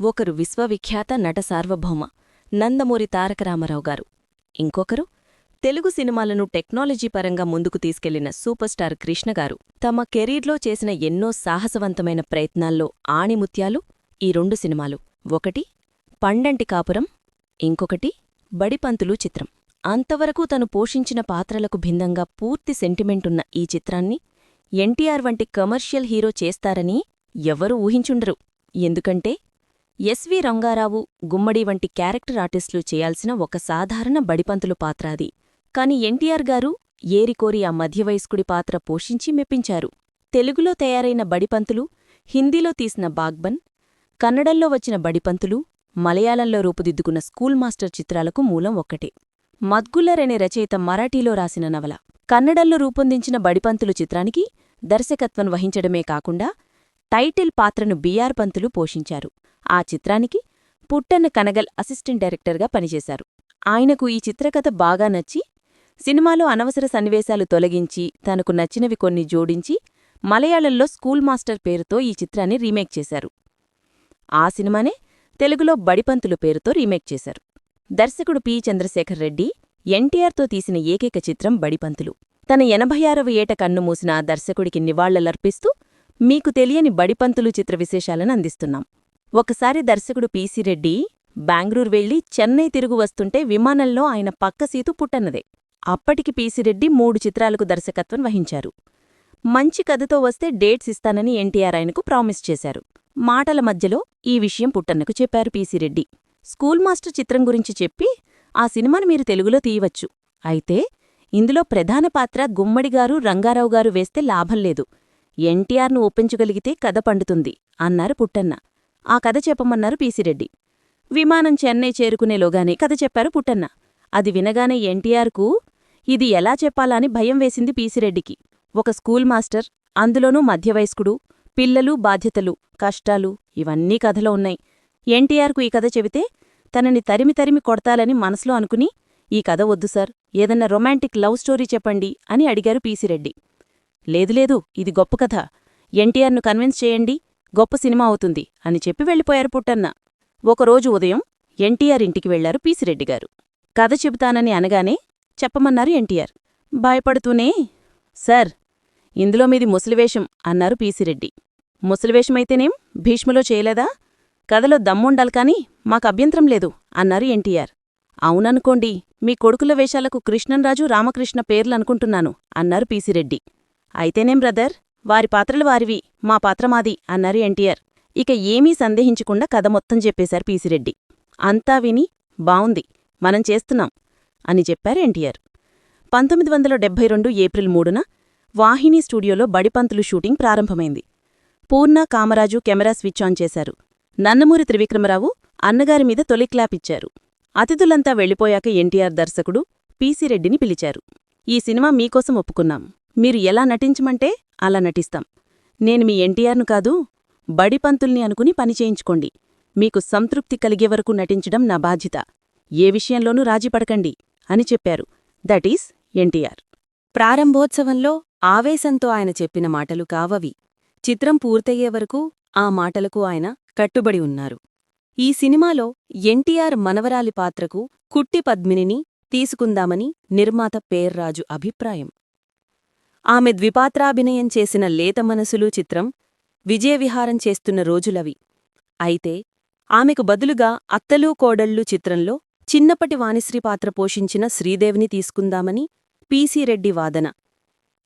ఒకరు విశ్వవిఖ్యాత నట సార్వభౌమ నందమూరి తారక రామారావు గారు ఇంకొకరు తెలుగు సినిమాలను టెక్నాలజీ పరంగా ముందుకు తీసుకెళ్ళిన సూపర్ స్టార్ కృష్ణ గారు తమ కెరీర్లో చేసిన ఎన్నో సాహసవంతమైన ప్రయత్నాల్లో ఆణిముత్యాలు ఈ రెండు సినిమాలు. ఒకటి పండంటి కాపురం. ఇంకొకటి బడిపంతులు చిత్రం. అంతవరకు తను పోషించిన పాత్రలకు భిన్నంగా పూర్తి సెంటిమెంటున్న ఈ చిత్రాన్ని ఎన్టీఆర్ వంటి కమర్షియల్ హీరో చేస్తారని ఎవరూ ఊహించుండరు. ఎందుకంటే ఎస్వి రంగారావు గుమ్మడి వంటి క్యారెక్టర్ ఆర్టిస్టులు చేయాల్సిన ఒక సాధారణ బడిపంతులు పాత్ర అది. కాని ఎన్టీఆర్ గారు ఏరికోరి ఆ మధ్యవయస్కుడి పాత్ర పోషించి మెప్పించారు. తెలుగులో తయారైన బడిపంతులు హిందీలో తీసిన బాగ్బన్ కన్నడంలో వచ్చిన బడిపంతులు మలయాళంలో రూపుదిద్దుకున్న స్కూల్ మాస్టర్ చిత్రాలకు మూలం ఒక్కటే. మద్గుల్లరనే రచయిత మరాఠీలో రాసిన నవల. కన్నడంలో రూపొందించిన బడిపంతులు చిత్రానికి దర్శకత్వం వహించడమే కాకుండా టైటిల్ పాత్రను బిఆర్ పంతులు పోషించారు. ఆ చిత్రానికి పుట్టన్న కనగల్ అసిస్టెంట్ డైరెక్టర్గా పనిచేశారు. ఆయనకు ఈ చిత్రకథ బాగా నచ్చి సినిమాలో అనవసర సన్నివేశాలు తొలగించి తనకు నచ్చినవి కొన్ని జోడించి మలయాళంలో స్కూల్ మాస్టర్ పేరుతో ఈ చిత్రాన్ని రీమేక్ చేశారు. ఆ సినిమానే తెలుగులో బడిపంతులు పేరుతో రీమేక్ చేశారు. దర్శకుడు పి. చంద్రశేఖర్ రెడ్డి ఎన్టీఆర్తో తీసిన ఏకైక చిత్రం బడిపంతులు తన ఎనభై ఆరవ ఏట కన్నుమూసిన మూసిన దర్శకుడికి నివాళులర్పిస్తూ మీకు తెలియని బడిపంతులు చిత్ర విశేషాలను అందిస్తున్నాం. ఒకసారి దర్శకుడు పీసీ రెడ్డి బెంగళూరు వెళ్ళి చెన్నై తిరుగు వస్తుంటే విమానంలో ఆయన పక్క సీటు పుట్టన్నదే. అప్పటికి పీసీరెడ్డి మూడు చిత్రాలకు దర్శకత్వం వహించారు. మంచి కథతో వస్తే డేట్స్ ఇస్తానని ఎన్టీఆర్ ఆయనకు ప్రామిస్ చేశారు. మాటల మధ్యలో ఈ విషయం పుట్టన్నకు చెప్పారు పీసీరెడ్డి స్కూల్ మాస్టర్ చిత్రం గురించి చెప్పి ఆ సినిమాను మీరు తెలుగులో తీయవచ్చు. అయితే ఇందులో ప్రధాన పాత్ర గుమ్మడిగారు రంగారావు గారు వేస్తే లాభం లేదు. ఎన్టీఆర్ను ఒప్పించగలిగితే కథ పండుతుంది అన్నారు పుట్టన్న. ఆ కథ చెప్పమన్నారు పీసిరెడ్డి. విమానం చెన్నై చేరుకునేలోగానే కథ చెప్పారు పుట్టన్న. అది వినగానే ఎన్టీఆర్కు ఇది ఎలా చెప్పాలని భయం వేసింది పీసిరెడ్డికి. ఒక స్కూల్ మాస్టర్ అందులోనూ మధ్యవయస్కుడు పిల్లలు బాధ్యతలు కష్టాలు ఇవన్నీ కథలో ఉన్నాయి. ఎన్టీఆర్కు ఈ కథ చెబితే తనని తరిమి తరిమి కొడతాలని మనసులో అనుకుని ఈ కథ వద్దు సార్ ఏదన్నా రొమాంటిక్ లవ్ స్టోరీ చెప్పండి అని అడిగారు పీసిరెడ్డి. లేదు లేదు ఇది గొప్ప కథ. ఎన్టీఆర్ను కన్విన్స్ చేయండి గొప్ప సినిమా అవుతుంది అని చెప్పి వెళ్ళిపోయారు పుట్టన్న. ఒకరోజు ఉదయం ఎన్టీఆర్ ఇంటికి వెళ్ళారు పీసిరెడ్డిగారు కథ చెబుతానని అనగానే చెప్పమన్నారు ఎన్టీఆర్. భయపడుతూనే సార్ ఇందులో మీది ముసలివేషం అన్నారు పీసిరెడ్డి. ముసలివేషమైతేనేం భీష్మలో చేయలేదా? కథలో దమ్ముండాలి కాని మాకు అభ్యంతరం లేదు అన్నారు ఎన్టీఆర్. అవుననుకోండి మీ కొడుకుల వేషాలకు కృష్ణంరాజు రామకృష్ణ పేర్లనుకుంటున్నాను అన్నారు పీసిరెడ్డి. అయితేనేం బ్రదర్? వారి పాత్రలు వారివి మా పాత్ర మాది అన్నారు ఎన్టీఆర్. ఇక ఏమీ సందేహించకుండా కథ మొత్తం చెప్పేశారు పీసిరెడ్డి అంతా విని బావుంది మనం చేస్తున్నాం అని చెప్పారు ఎన్టీఆర్. పంతొమ్మిది వందల డెబ్బై రెండు ఏప్రిల్ మూడున వాహిని స్టూడియోలో బడిపంతులు షూటింగ్ ప్రారంభమైంది. Purna Kamaraju camera switch on చేశారు. నన్నమూరి త్రివిక్రమరావు అన్నగారి మీద తొలి క్లాపిచ్చారు అతిథులంతా వెళ్ళిపోయాక ఎన్టీఆర్ దర్శకుడు పీసిరెడ్డిని పిలిచారు. ఈ సినిమా మీకోసం ఒప్పుకున్నాం. మీరు ఎలా నటించమంటే అలా నటిస్తాం. నేను మీ ఎన్టీఆర్ను కాదు బడిపంతుల్ని అనుకుని పనిచేయించుకోండి మీకు సంతృప్తి కలిగే వరకు నటించడం నా బాధ్యత. ఏ విషయంలోనూ రాజీపడకండి అని చెప్పారు. దటీస్ ఎన్టీఆర్. ప్రారంభోత్సవంలో ఆవేశంతో ఆయన చెప్పిన మాటలు కావవి. చిత్రం పూర్తయ్యే వరకు ఆ మాటలకు ఆయన కట్టుబడి ఉన్నారు. ఈ సినిమాలో ఎన్టీఆర్ మనవరాలి పాత్రకు కుట్టి పద్మినిని తీసుకుందామని నిర్మాత పేర్రాజు అభిప్రాయం. ఆమె ద్విపాత్రాభినయం చేసిన లేత మనసులు చిత్రం విజయవిహారం చేస్తున్న రోజులవి. అయితే ఆమెకు బదులుగా అత్తలూ కోడళ్ళు చిత్రంలో చిన్నప్పటి వాణిశ్రీ పాత్ర పోషించిన శ్రీదేవిని తీసుకుందామని పీసీరెడ్డి వాదన.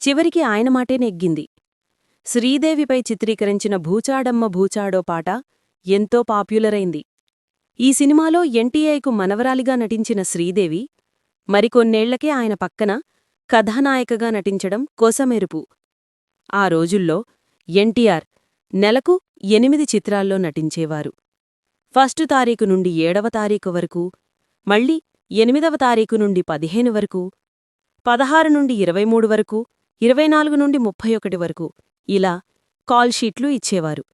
చివరికి ఆయన మాటే నెగ్గింది. శ్రీదేవిపై చిత్రీకరించిన భూచాడమ్మ భూచాడో పాట ఎంతో పాప్యులరైంది ఈ సినిమాలో ఎన్టీఐకు మనవరాలిగా నటించిన శ్రీదేవి మరికొన్నేళ్ళకే ఆయన పక్కన కథానాయకగా నటించడం కోసమెరుపు. ఆ రోజుల్లో ఎన్టీఆర్ నెలకు ఎనిమిది చిత్రాల్లో నటించేవారు. ఫస్టు తారీఖు నుండి ఏడవ తారీఖు వరకు మళ్ళీ ఎనిమిదవ తారీఖు నుండి పదిహేను వరకు పదహారు నుండి ఇరవై మూడు వరకు ఇరవై నాలుగు నుండి ముప్పై ఒకటి వరకు ఇలా కాల్షీట్లు ఇచ్చేవారు.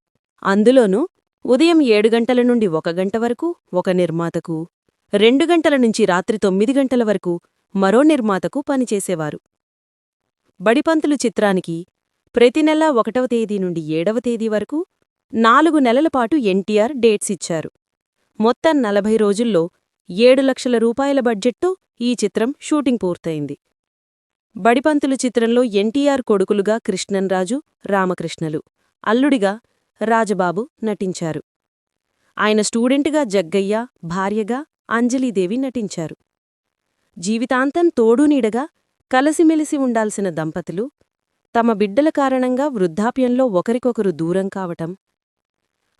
అందులోనూ ఉదయం ఏడు గంటల నుండి ఒక గంట వరకు ఒక నిర్మాతకు రెండు గంటల నుంచి రాత్రి తొమ్మిది గంటల వరకు మరో నిర్మాతకు పనిచేసేవారు. బడిపంతులు చిత్రానికి ప్రతి నెలా ఒకటవ తేదీ నుండి ఏడవ తేదీ వరకు నాలుగు నెలల పాటు ఎన్టీఆర్ డేట్స్ ఇచ్చారు. మొత్తం నలభై రోజుల్లో ఏడు లక్షల రూపాయల బడ్జెట్తో ఈ చిత్రం షూటింగ్ పూర్తయింది. బడిపంతులు చిత్రంలో ఎన్టీఆర్ కొడుకులుగా కృష్ణన్రాజు రామకృష్ణలు అల్లుడిగా రాజబాబు నటించారు. ఆయన స్టూడెంట్గా జగ్గయ్య భార్యగా అంజలీదేవి నటించారు. జీవితాంతం తోడునీడగా కలసిమెలిసి ఉండాల్సిన దంపతులు తమ బిడ్డల కారణంగా వృద్ధాప్యంలో ఒకరికొకరు దూరం కావటం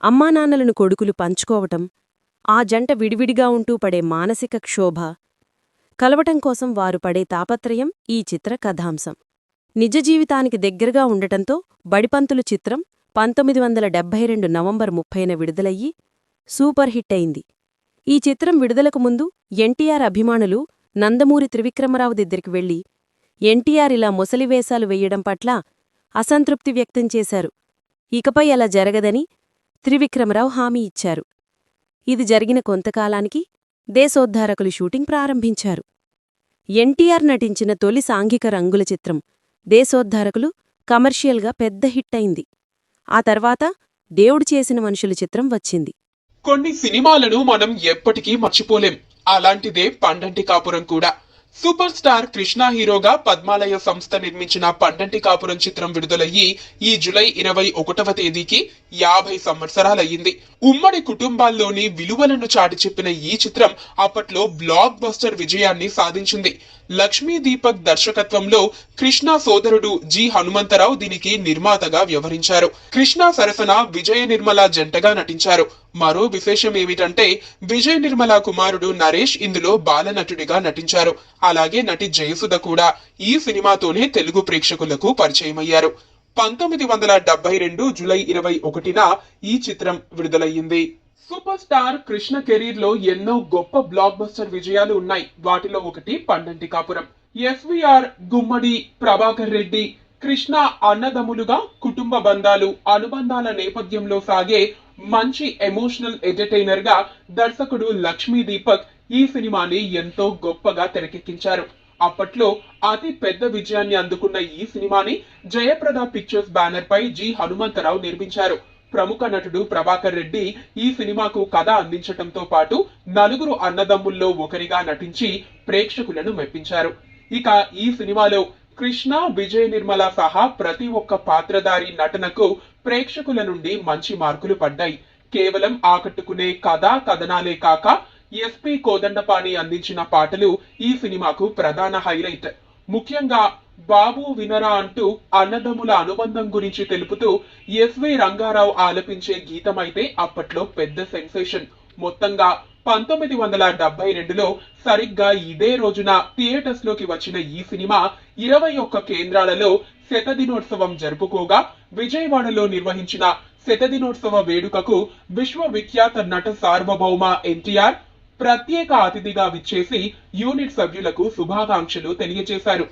అమ్మానాన్నలను కొడుకులు పంచుకోవటం ఆ జంట విడివిడిగా ఉంటూ పడే మానసిక క్షోభ కలవటం కోసం వారు పడే తాపత్రయం ఈ చిత్ర కథాంశం. నిజ జీవితానికి దగ్గరగా ఉండటంతో బడిపంతులు చిత్రం పంతొమ్మిది వందల డెబ్బై రెండు నవంబర్ ముప్పైన విడుదలయ్యి సూపర్ హిట్ అయింది. ఈ చిత్రం విడుదలకు ముందు ఎన్టీఆర్ అభిమానులు నందమూరి త్రివిక్రమరావు దగ్గరికి వెళ్ళి ఎన్టీఆర్ ఇలా ముసలివేశాలు వెయ్యడం పట్ల అసంతృప్తి వ్యక్తం చేశారు. ఇకపై అలా జరగదని త్రివిక్రమరావు హామీ ఇచ్చారు. ఇది జరిగిన కొంతకాలానికి దేశోద్ధారకులు షూటింగ్ ప్రారంభించారు. ఎన్టీఆర్ నటించిన తొలి సాంఘిక రంగుల చిత్రం దేశోద్ధారకులు కమర్షియల్గా పెద్ద హిట్ అయింది. ఆ తర్వాత దేవుడు చేసిన మనుషుల చిత్రం వచ్చింది. కొన్ని సినిమాలను మనం ఎప్పటికీ మర్చిపోలేం. అలాంటిదే పండంటి కాపురం కూడా. సూపర్ స్టార్ కృష్ణ హీరోగా పద్మాలయ సంస్థ నిర్మించిన పండంటి కాపురం చిత్రం విడుదలయ్యి ఈ జులై ఇరవై ఒకటవ తేదీకి యాభై సంవత్సరాలయ్యింది. ఉమ్మడి కుటుంబాల్లోని విలువలను చాటి చెప్పిన ఈ చిత్రం అప్పట్లో బ్లాక్ బస్టర్ విజయాన్ని సాధించింది. లక్ష్మీ దీపక్ దర్శకత్వంలో కృష్ణ సోదరుడు జి హనుమంతరావు దీనికి నిర్మాతగా వ్యవహరించారు. కృష్ణ సరసన విజయ నిర్మల జంటగా నటించారు. మరో విశేషం ఏమిటంటే విజయ నిర్మల కుమారుడు నరేష్ ఇందులో బాలనటుడిగా నటించారు. అలాగే నటి జయసుధ కూడా ఈ సినిమాతోనే తెలుగు ప్రేక్షకులకు పరిచయమయ్యారు. పంతొమ్మిది వందల డెబ్బై రెండు జులై ఇరవై ఒకటిన ఈ చిత్రం విడుదలయ్యింది. సూపర్ స్టార్ కృష్ణ కెరీర్లో ఎన్నో గొప్ప బ్లాక్ బస్టర్ విజయాలు ఉన్నాయి. వాటిలో ఒకటి పండంటి కాపురం. ఎస్విఆర్ గుమ్మడి ప్రభాకర్ రెడ్డి కృష్ణ అన్నదమ్ములుగా కుటుంబ బంధాలు అనుబంధాల నేపథ్యంలో సాగే మంచి ఎమోషనల్ ఎంటర్టైనర్గా దర్శకుడు లక్ష్మీ దీపక్ ఈ సినిమాని ఎంతో గొప్పగా తెరకెక్కించారు. అప్పట్లో అతి పెద్ద విజయాన్ని అందుకున్న ఈ సినిమాని జయప్రద పిక్చర్స్ బ్యానర్ పై జి. హనుమంతరావు నిర్మించారు. ప్రముఖ నటుడు ప్రభాకర్ రెడ్డి ఈ సినిమాకు కథ అందించటంతో పాటు నలుగురు అన్నదమ్ముల్లో ఒకరిగా నటించి ప్రేక్షకులను మెప్పించారు. ఇక ఈ సినిమాలో కృష్ణ విజయ నిర్మల సహా ప్రతి ఒక్క పాత్రధారి నటనకు ప్రేక్షకుల నుండి మంచి మార్కులు పడ్డాయి. కేవలం ఆకట్టుకునే కథా కథనాలే కాక ఎస్పి కోదండపాణి అందించిన పాటలు ఈ సినిమాకు ప్రధాన హైలైట్. ముఖ్యంగా బాబు వినరా అంటూ అన్నదమ్ముల అనుబంధం గురించి తెలుపుతూ ఎస్వి రంగారావు ఆలపించే గీతమైతే అప్పట్లో పెద్ద సెన్సేషన్. మొత్తంగా పంతొమ్మిది వందల డెబ్బై రెండులో సరిగ్గా ఇదే రోజున థియేటర్స్లోకి వచ్చిన ఈ సినిమా ఇరవై ఒక్క కేంద్రాలలో శతదినోత్సవం జరుపుకోగా విజయవాడలో నిర్వహించిన శతదినోత్సవ వేడుకకు విశ్వవిఖ్యాత నట సార్వభౌమ ఎన్టీఆర్ ప్రత్యేక అతిథిగా విచ్చేసి యూనిట్ సభ్యులకు శుభాకాంక్షలు తెలియజేశారు.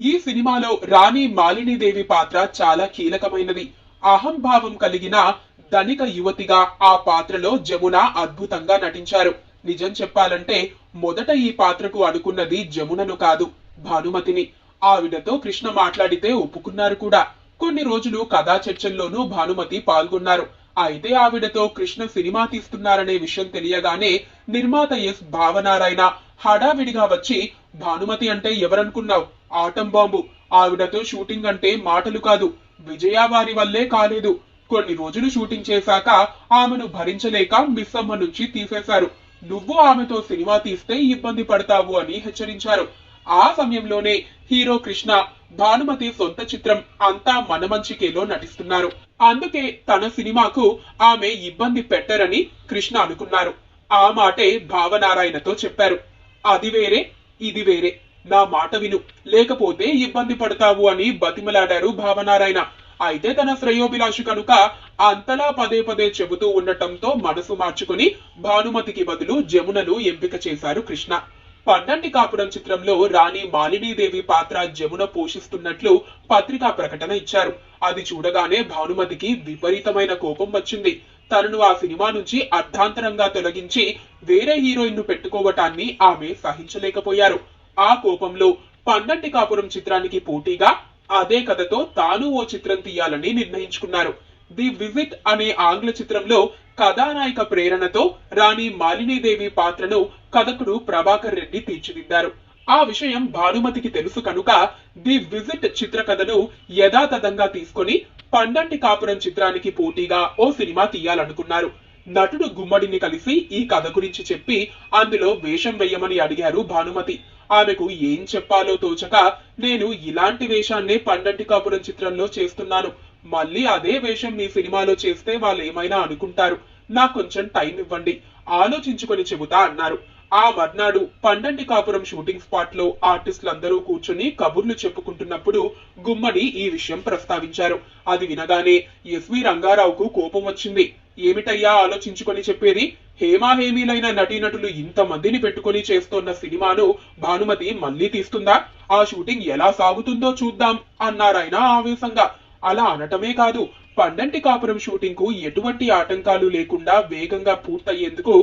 ఈ సినిమాలో రాణి మాలినీదేవి పాత్ర చాలా కీలకమైనది. అహంభావం కలిగిన ధనిక యువతిగా ఆ పాత్రలో జమున అద్భుతంగా నటించారు. నిజం చెప్పాలంటే మొదట ఈ పాత్రకు అనుకున్నది జమునను కాదు భానుమతిని. ఆవిడతో కృష్ణ మాట్లాడితే ఒప్పుకున్నారు కూడా. కొన్ని రోజులు కథా చర్చల్లోనూ భానుమతి పాల్గొన్నారు. అయితే ఆవిడతో కృష్ణ సినిమా తీస్తున్నారనే విషయం తెలియగానే నిర్మాత ఎస్ భావనారాయణ హడావిడిగా వచ్చి భానుమతి అంటే ఎవరనుకున్నావు? Atom bomb. ఆవిడతో షూటింగ్ అంటే మాటలు కాదు. విజయ వారి వల్లే కాలేదు. కొన్ని రోజులు షూటింగ్ చేశాక ఆమెను భరించలేక మిస్ అమ్మ నుంచి తీసేశారు. నువ్వు ఆమెతో సినిమా తీస్తే ఇబ్బంది పడతావు అని హెచ్చరించారు. ఆ సమయంలోనే హీరో కృష్ణ భానుమతి సొంత చిత్రం అంతా మన మంచికేలో నటిస్తున్నారు. అందుకే తన సినిమాకు ఆమె ఇబ్బంది పెట్టరని కృష్ణ అనుకున్నారు. ఆ మాటే భావనారాయణతో చెప్పారు. అది వేరే ఇది వేరే. నా మాట విను. లేకపోతే ఇబ్బంది పడతావు అని బతిమలాడారు భావనారాయణ. అయితే తన శ్రేయోభిలాషు కనుక అంతలా పదే పదే చెబుతూ ఉండటంతో మనసు మార్చుకుని భానుమతికి బదులు జమునను ఎంపిక చేశారు కృష్ణ. పండంటి కాపురం చిత్రంలో రాణి మాలినీదేవి పాత్ర జమున పోషిస్తున్నట్లు పత్రికా ప్రకటన ఇచ్చారు. అది చూడగానే భానుమతికి విపరీతమైన కోపం వచ్చింది. తనను ఆ సినిమా నుంచి అర్ధాంతరంగా తొలగించి వేరే హీరోయిన్ను పెట్టుకోవటాన్ని ఆమె సహించలేకపోయారు. ఆ కోపంలో పండంటి కాపురం చిత్రానికి పోటీగా అదే కథతో తాను ఓ చిత్రం తీయాలని నిర్ణయించుకున్నారు. ది విజిట్ అనే ఆంగ్ల చిత్రంలో కథానాయక ప్రేరణతో రాణి మాలినీదేవి పాత్రను కథకుడు ప్రభాకర్ రెడ్డి తీర్చిదిద్దారు. ఆ విషయం భానుమతికి తెలుసు కనుక ది విజిట్ చిత్రకథను యథాతథంగా తీసుకొని పండంటి కాపురం చిత్రానికి పోటీగా ఓ సినిమా తీయాలనుకున్నారు. నటుడు గుమ్మడిని కలిసి ఈ కథ గురించి చెప్పి అందులో వేషం వేయమని అడిగారు భానుమతి. ఆమెకు ఏం చెప్పాలో తోచక నేను ఇలాంటి వేషాన్నే పండంటి కాపురం చిత్రంలో చేస్తున్నాను. మళ్ళీ అదే వేషం మీ సినిమాలో చేస్తే వాళ్ళు ఏమైనా అనుకుంటారు. నాకు కొంచెం టైం ఇవ్వండి. ఆలోచించుకొని చెబుతా అన్నారు. ఆ మర్నాడు పండంటి కాపురం షూటింగ్ స్పాట్లో ఆర్టిస్టులందరూ కూర్చుని కబుర్లు చెప్పుకుంటున్నప్పుడు గుమ్మడి ఈ విషయం ప్రస్తావించారు. అది వినగానే ఎస్వి రంగారావుకు కోపం వచ్చింది. ఏమిటయ్యా ఆలోచించుకొని చెప్పేది? హేమాహేమీలైన నటీనటులు ఇంతమందిని పెట్టుకొని చేస్తోన్న సినిమాను భానుమతి మళ్ళీ తీస్తుందా? ఆ షూటింగ్ ఎలా సాగుతుందో చూద్దాం అన్నారాయన ఆవేశంగా. అలా అనటమే కాదు పండంటి కాపురం షూటింగ్కు ఎటువంటి ఆటంకాలు లేకుండా వేగంగా పూర్తయ్యేందుకు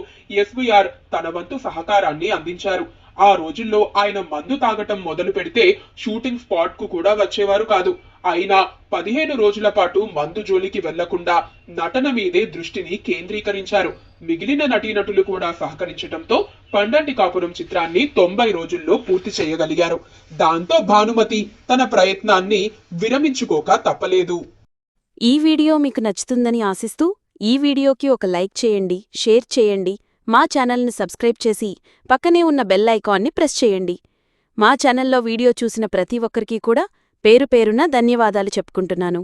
ఎస్వీఆర్ తన వంతు సహకారాన్ని అందించారు. ఆ రోజుల్లో ఆయన మందు తాగటం మొదలు పెడితే షూటింగ్ స్పాట్కు కూడా వచ్చేవారు కాదు. అయినా పదిహేను రోజుల పాటు మందు జోలికి వెళ్ళకుండా నటన మీదే దృష్టిని కేంద్రీకరించారు. మిగిలిన నటీనటులు కూడా సహకరించడంతో పండంటి కాపురం చిత్రాన్ని తొంభై రోజుల్లో పూర్తి చేయగలిగారు. దాంతో భానుమతి తన ప్రయత్నాన్ని విరమించుకోక తప్పలేదు. ఈ వీడియో మీకు నచ్చుతుందని ఆశిస్తూ ఈ వీడియోకి ఒక లైక్ చేయండి షేర్ చేయండి మా ఛానల్ని సబ్స్క్రైబ్ చేసి పక్కనే ఉన్న బెల్ ఐకాన్ని ప్రెస్ చేయండి. మా ఛానల్లో వీడియో చూసిన ప్రతి ఒక్కరికీ కూడా పేరు పేరున ధన్యవాదాలు చెప్పుకుంటున్నాను.